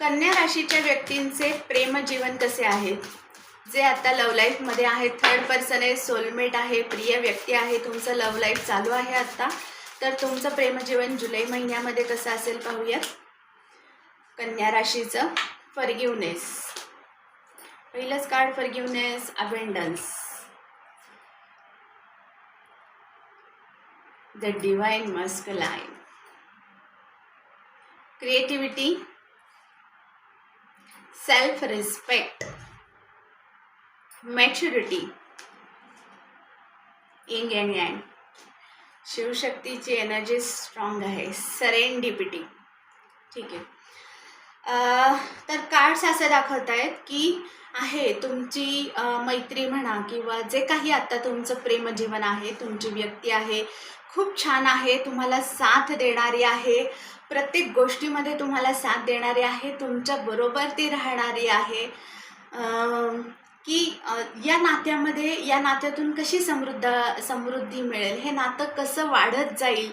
कन्या राशीच्या व्यक्तींचे प्रेमजीवन कसे आहे? जे आता लव्ह लाईफमध्ये आहेत थर्ड पर्सन आहे सोलमेट आहे प्रिय व्यक्ती आहे तुमचं लव्ह लाईफ चालू आहे आत्ता तर तुमचं प्रेमजीवन जुलै महिन्यामध्ये कसं असेल पाहूयात. कन्या राशीचं फर्ग्युनेस पहिलंच card फर्ग्युनेस abundance the divine masculine creativity self respect maturity इंग अँड यँग शिवशक्तीची एनर्जी स्ट्रॉंग आहे. सरेंडिपिटी ठीक आहे. तर कार्ड्स असं दाखवत आहेत की आहे. तुमची मैत्री म्हणा किंवा जे काही आता तुमचं प्रेमजीवन आहे तुमची व्यक्ती आहे खूप छान आहे. तुम्हाला साथ देणारी आहे. प्रत्येक गोष्टीमध्ये तुम्हाला साथ देणारी आहे. तुमच्या बरोबर ती राहणारी आहे. की या नात्यामध्ये या नात्यातून कशी समृद्ध समृद्धी मिळेल? हे नातं कसं वाढत जाईल?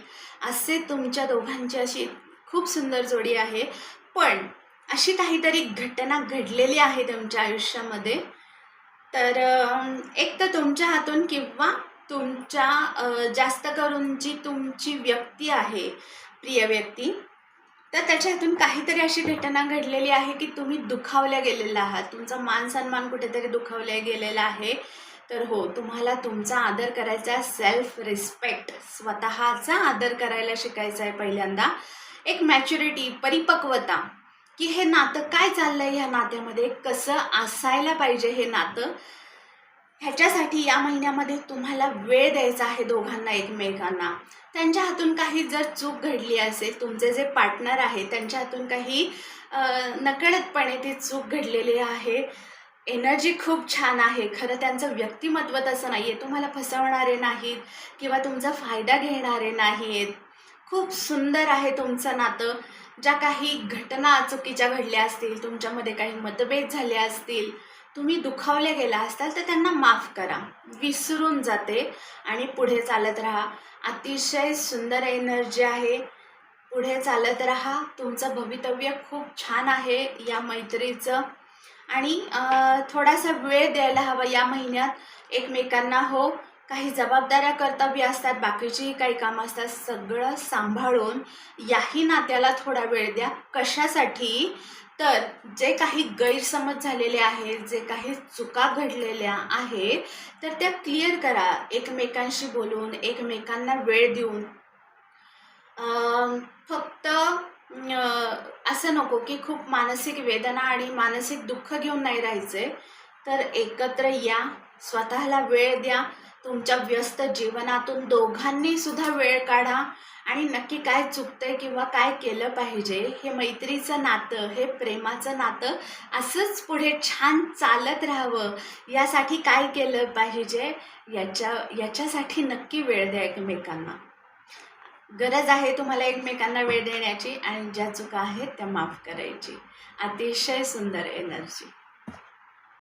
असे तुमच्या दोघांची अशी खूप सुंदर जोडी आहे. पण अशी काहीतरी घटना घडलेली आहे तुमच्या आयुष्यामध्ये. तर एक तर तुमच्या हातून किंवा तुमच्या जास्त करून जी तुमची व्यक्ती आहे प्रिय व्यक्ती तर त्याच्या हातून काहीतरी अशी घटना घडलेली आहे की तुम्ही दुखावल्या गेलेला आहात. तुमचा मान सन्मान कुठेतरी दुखावल्या गेलेला आहे. तर हो तुम्हाला तुमचा आदर करायचा सेल्फ रिस्पेक्ट स्वतःचा आदर करायला शिकायचा आहे पहिल्यांदा. एक मॅच्युरिटी परिपक्वता. की हे नातं काय चाललंय ह्या नात्यामध्ये? कसं असायला पाहिजे हे नातं? ह्याच्यासाठी या महिन्यामध्ये तुम्हाला वेळ द्यायचा आहे दोघांना एकमेकांना. त्यांच्या हातून काही जर चूक घडली असेल तुमचे जे पार्टनर आहे त्यांच्या हातून काही नकळतपणे ती चूक घडलेली आहे. एनर्जी खूप छान आहे. खरं त्यांचं व्यक्तिमत्व तसं नाही आहे तुम्हाला फसवणारे नाहीत किंवा तुमचा फायदा घेणारे नाही आहेत खूप सुंदर आहे तुमचं नातं. ज्या काही घटना चुकीच्या घडल्या असतील तुमच्यामध्ये काही मतभेद झाले असतील तुम्ही दुखावले गेला असताल तर त्यांना माफ करा. विसरून जाते आणि पुढे चालत राहा. अतिशय सुंदर एनर्जी आहे. पुढे चालत राहा. तुमचं भवितव्य खूप छान आहे या मैत्रीचं. आणि थोडासा वेळ द्यायला हवा या महिन्यात. एकमेकांना हो. काही जबाबदाऱ्या कर्तव्य असतात बाकीचीही काही कामं असतात सगळं सांभाळून याही नात्याला थोडा वेळ द्या. कशासाठी? तर जे काही गैरसमज झालेले आहेत जे काही चुका घडलेल्या आहेत तर त्या क्लिअर करा. एकमेकांशी बोलून एकमेकांना वेळ देऊन. फक्त असं नको की खूप मानसिक वेदना आणि मानसिक दुःख घेऊन नाही राहायचे. तर एकत्र या स्वतःला वेळ द्या. तुमच्या व्यस्त जीवनातून दोघांनी सुद्धा वेळ काढा आणि नक्की काय चुकतंय किंवा काय केलं पाहिजे हे मैत्रीचं नातं हे प्रेमाचं नातं असंच पुढे छान चालत राहावं. यासाठी काय केलं पाहिजे? याच्या याच्यासाठी नक्की वेळ द्या एकमेकांना. गरज आहे तुम्हाला एकमेकांना वेळ देण्याची आणि ज्या चुका आहेत त्या माफ करायची. अतिशय सुंदर एनर्जी